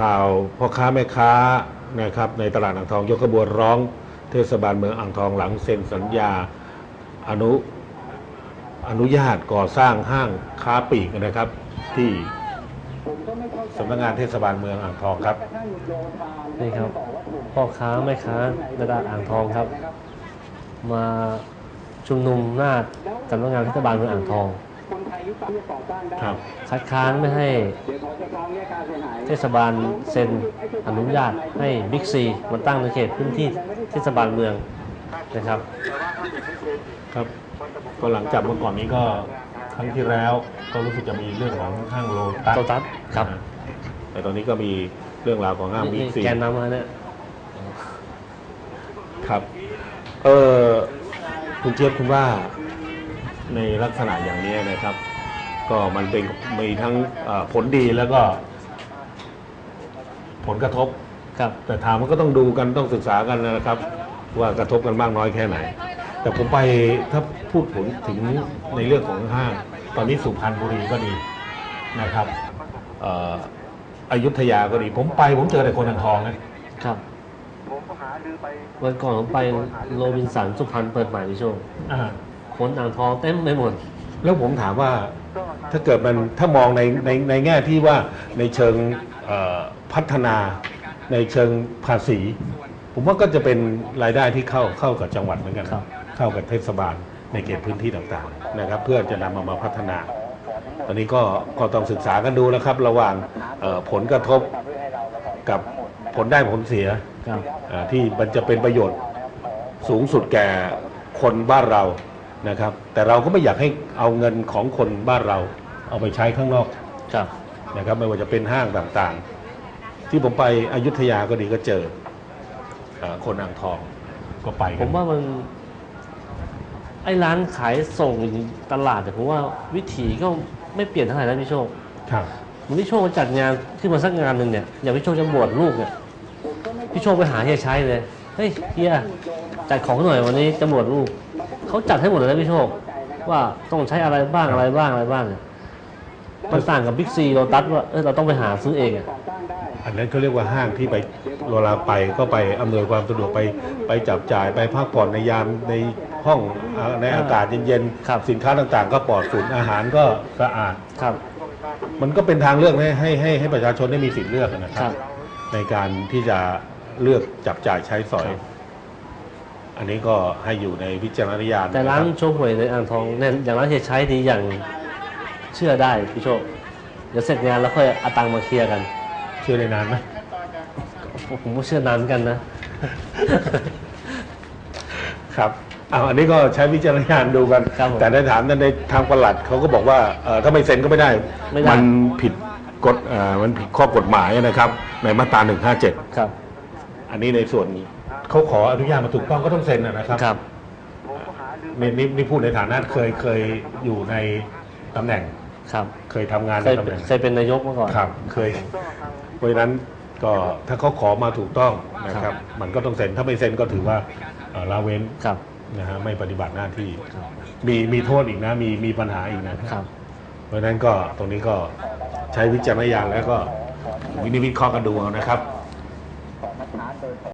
ข่าวพ่อค้าแม่ค้านะครับในตลาดอ่างทองยกขบวนร้องเทศบาลเมืองอ่างทองหลังเซ็นสัญญาอนุอนุญาตก่อสร้างห้างค้าปลีกนะครับ ที่สำนักงานเทศบาลเมืองอ่างทองครับนี่ครับพ่อค้าแม่ค้าในตลาดอ่างทองครับ มาชุมนุมหน้าสำนักงานเทศบาลเมืองอ่างทอง ครับคัดค้านไม่ให้เทศบาลเซ็นอนุญาตให้บิ๊กซีมาตั้งในเขตพื้นที่เทศบาลเมืองนะครับ ครับก็หลังจากเมื่อก่อนนี้ก็ครั้งที่แล้วก็รู้สึกจะมีเรื่องของห้างโลตัสโลตัสครับนะแต่ตอนนี้ก็มีเรื่องราวของห้างบิ๊นี่กซีแกนนำมาเนี่ยครับเออคุณเทียบคุณว่าในลักษณะอย่างนี้นะครับ ก็มันเป็นมีทั้งเอ่อผลดีแล้วก็ผลกระทบครับ แต่ถามมันก็ต้องดูกันต้องศึกษากันนะครับ ว่ากระทบกันมากน้อยแค่ไหน แต่ผมไปถ้าพูดผลถึงในเรื่องของห้าง ตอนนี้สุพรรณบุรีก็ดีนะครับเอ่ออยุธยาก็ดี ผมไปผมเจอแต่คนอ่างทองนะครับวันก่อนผมไปโรบินสันสุพรรณเปิดใหม่พี่โชคอ่าคนอ่างทองเต็มไปหมด แล้วผมถามว่า ถ้าเกิดมันถ้ามองในในในแง่ที่ว่าในเชิงเอ่อพัฒนาในเชิงภาษี ผมว่าก็จะเป็นรายได้ที่เข้าเข้ากับจังหวัดเหมือนกันครับเข้ากับเทศบาลในเขตพื้นที่ต่างๆนะครับ เพื่อจะนำมามาพัฒนา ตอนนี้ก็ก็ต้องศึกษากันดูนะครับ ระหว่างเอ่อผลกระทบกับผลได้ผลเสียครับอ่าที่มันจะเป็นประโยชน์สูงสุดแก่คนบ้านเรา นะครับแต่เราก็ไม่อยากให้เอาเงินของคนบ้านเราเอาไปใช้ข้างนอกครับ นะครับไม่ว่าจะเป็นห้างต่างๆ ที่ผมไปอยุธยาก็ดีก็เจอเอ่อคนอ่างทองก็ไปผกันมว่ามันไอ้ร้านขายส่งตลาดแต่ยผมว่าวิถีก็ไม่เปลี่ยนเท่าไหร่นะพี่โชคครับมันพี่โชคจัดงานขึ้นมาสักงานหนึ่งเนี่ยอย่างพี่โชคจะบวชลูกเนี่ยพี่โชคไปหาเฮียใช้เลยเฮ้ยเฮียจัดของหน่อยวันนี้จะบวชลูก เขาจัดให้หมดเลยนะพี่โชค ว่าต้องใช้อะไรบ้างอะไรบ้างอะไรบ้างเนี่ยมันต่างกับบิ๊กซีโรตัสว่าเออเราต้องไปหาซื้อเองอะอันนั้นเขาเรียกว่าห้างที่ไปเวลาไปก็ไปอำนวยความสะดวกไปไปจับจ่ายไปพักผ่อนในยามในห้องอ่าในอากาศเย็นครับๆสินค้าต่างๆ ก็ปลอดฝุ่นอาหารก็สะอาด ครับ มันก็เป็นทางเลือกให้ให้ให้ให้ประชาชนได้มีสิทธิ์เลือกนะคครัรับ บ ในการที่จะเลือกจับจ่ายใช้สอย ครับ อันนี้ก็ให้อยู่ในวิจารณญาณแต่ร้านะคบโชว์หวยในอ่างทองเนี่ยอย่างร้านเฮียใช้ดีอย่างเชื่อได้พี่โชคเดี๋ยวเสร็จงานแล้วค่อยเอาตังค์มาเคลียร์กันเชื่อได้นานไหมผมก็เชื่อนานเหมือนกันนะ ครับเอาอันนี้ก็ใช้วิจารณญาณดูกัน ครับผมแต่ในถามในทางประหลัดเขาก็บอกว่าเอ่อถ้าไม่เซ็นก็ไม่ได้ ไม่ได้ มันผิดกฎเอ่อมันผิดข้อกฎหมายนะครับ ในมาตรา 157 ครับ อันนี้ในส่วน เขาขออนุญาตมาถูกต้องก็ต้องเซ็นนะนะครับครับนี่นี่นี่พูดในฐานะเคยเคยอยู่ในตำแหน่ง ครับ เคยทำงานเคในยตำเป็แหนน่งเคยเป็นนายกมาก่อน ครับ เคย เพราะฉะนั้นก็ถ้าเขาขอมาถูกต้องนะคครัรับ บ มันก็ต้องเซ็นถ้าไม่เซ็นก็ถือว่าเอ่อละเว้นครับ นะฮะไม่ปฏิบัติหน้าที่ ครับ มีมีโทษอีกนะมีมีปัญหาอีกนะ ครับ เพราะฉะนั้นก็ตรงนี้ก็ใช้วิจารณญาณแล้วก็วินิจวิเคราะห์กันดูเอานะครับ